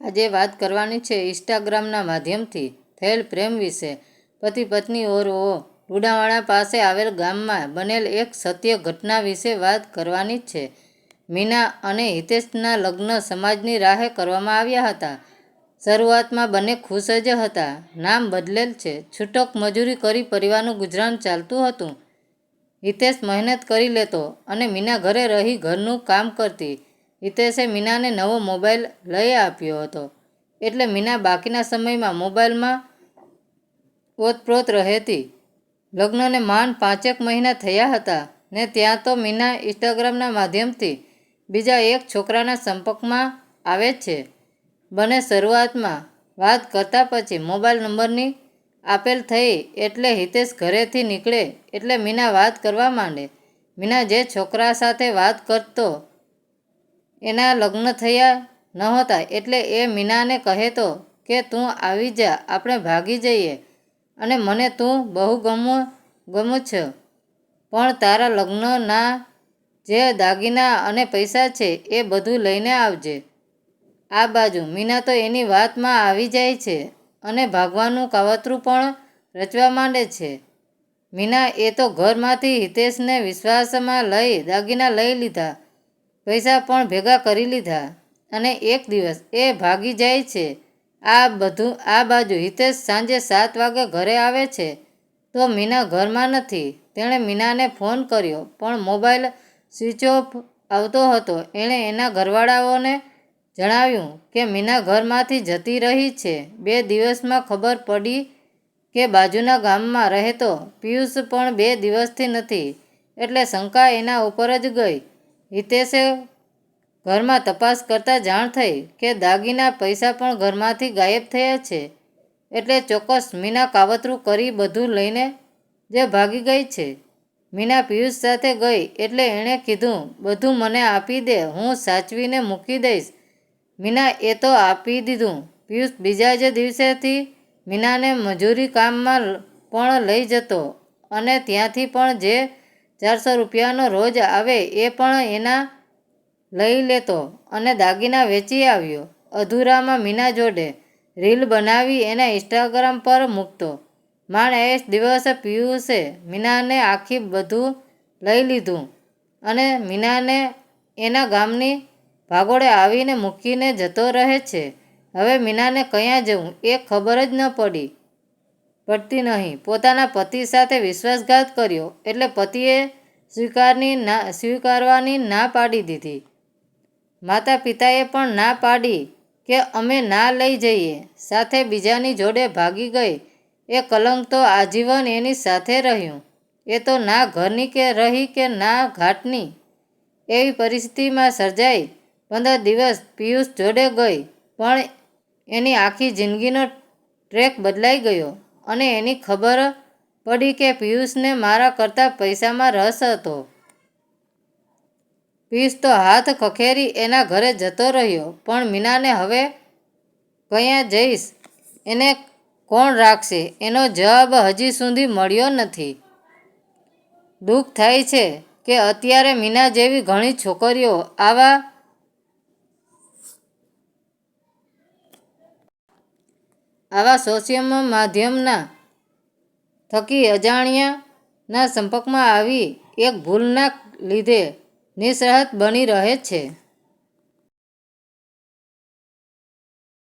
આજે વાત કરવાની છે ઇન્સ્ટાગ્રામના માધ્યમથી થયેલ પ્રેમ વિશે. પતિ પત્ની ઓરઓ લુડાવાડા પાસે આવેલ ગામમાં બનેલ એક સત્ય ઘટના વિશે વાત કરવાની છે. મીના અને હિતેશના લગ્ન સમાજની રાહે કરવામાં આવ્યા હતા. શરૂઆતમાં બંને ખુશ જ હતા. નામ બદલેલ છે. છૂટક મજૂરી કરી પરિવારનું ગુજરાન ચાલતું હતું. હિતેશ મહેનત કરી લેતો અને મીના ઘરે રહી ઘરનું કામ કરતી. હિતેશે મીનાને નવો મોબાઈલ લઈ આપ્યો હતો. એટલે મીના બાકીના સમયમાં મોબાઈલમાં ઓતપ્રોત રહેતી. લગ્નને માંડ પાંચેક મહિના થયા હતા ને ત્યાં તો મીના ઇન્સ્ટાગ્રામના માધ્યમથી બીજા એક છોકરાના સંપર્કમાં આવે છે. બંને શરૂઆતમાં વાત કરતા પછી મોબાઈલ નંબરની આપેલ થઈ એટલે હિતેશ ઘરેથી નીકળે એટલે મીના વાત કરવા માંડે. મીના જે છોકરા સાથે વાત કરતો એના લગ્ન થયા નહોતા એટલે એ મીનાને કહેતો કે, તું આવી જા, આપણે ભાગી જઈએ. અને મને તું બહુ ગમું ગમું છે, પણ તારા લગ્નના જે દાગીના અને પૈસા છે એ બધું લઈને આવજે. આ બાજુ મીના તો એની વાતમાં આવી જાય છે અને ભાગવાનું કાવતરું પણ રચવા માંડે છે. મીના એ તો ઘરમાંથી હિતેશને વિશ્વાસમાં લઈ દાગીના લઈ લીધા. પૈસા પણ ભેગા કરી લીધા અને એક દિવસ એ ભાગી જાય છે. આ બધું આ બાજુ હિતેશ સાંજે સાત વાગે ઘરે આવે છે. તો મીના ઘરમાં નથી. તેણે મીનાને ફોન કર્યો, પણ મોબાઈલ સ્વિચ ઓફ આવતો હતો. એણે એના ઘરવાળાઓને જણાવ્યું કે મીના ઘરમાંથી જતી રહી છે. બે દિવસમાં ખબર પડી કે બાજુના ગામમાં રહેતો પિયુષ પણ બે દિવસથી નથી. એટલે શંકા એના ઉપર જ ગઈ. હિતેશે ઘરમાં તપાસ કરતાં જાણ થઈ કે દાગીના પૈસા પણ ઘરમાંથી ગાયબ થયા છે એટલે ચોક્કસ મીના કાવતરું કરી બધું લઈને જે ભાગી ગઈ છે. મીના પિયુષ સાથે ગઈ એટલે એણે કીધું, બધું મને આપી દે, હું સાચવીને મૂકી દઈશ. મીના એ તો આપી દીધું. પિયુષ બીજા જ દિવસેથી મીનાને મજૂરી કામમાં પણ લઈ જતો અને ત્યાંથી પણ જે ચારસો રૂપિયાનો રોજ આવે એ પણ એના લઈ લેતો અને દાગીના વેચી આવ્યો. અધૂરામાં મીના જોડે રીલ બનાવી એને ઇન્સ્ટાગ્રામ પર મૂકતો. માણે એ દિવસે પિયુષે મીનાને આખી બધું લઈ લીધું અને મીનાને એના ગામની ભાગોળે આવીને મૂકીને જતો રહે છે. હવે મીનાને ક્યાં જવું એ ખબર જ ન પડી. પડતી નહીં. પોતાના પતિ સાથે વિશ્વાસઘાત કર્યો એટલે પતિએ સ્વીકારની ના, સ્વીકારવાની ના પાડી દીધી. માતા પિતાએ પણ ના પાડી કે અમે ના લઈ જઈએ. સાથે બીજાની જોડે ભાગી ગઈ. એ કલંક તો આજીવન એની સાથે રહ્યું. એ તો ના ઘરની કે રહી કે ના ઘાટની. એવી પરિસ્થિતિમાં સર્જાઈ. પંદર દિવસ પિયુષ જોડે ગઈ. પણ એની આખી જિંદગીનો ટ્રેક બદલાઈ ગયો. અને એની ખબર પડી કે પિયુષને મારા કરતાં પૈસામાં રસ હતો. પિયુષ તો હાથ ખખેરી એના ઘરે જતો રહ્યો, પણ મીનાને હવે ક્યાં જઈશ? એને કોણ રાખશે? એનો જવાબ હજી સુધી મળ્યો નથી. દુઃખ થાય છે કે અત્યારે મીના જેવી ઘણી છોકરીઓ આવા આવા સોશિયલ માધ્યમના થકી અજાણ્યાના સંપર્કમાં આવી એક ભૂલના લીધે નિસહાયક બની રહે છે.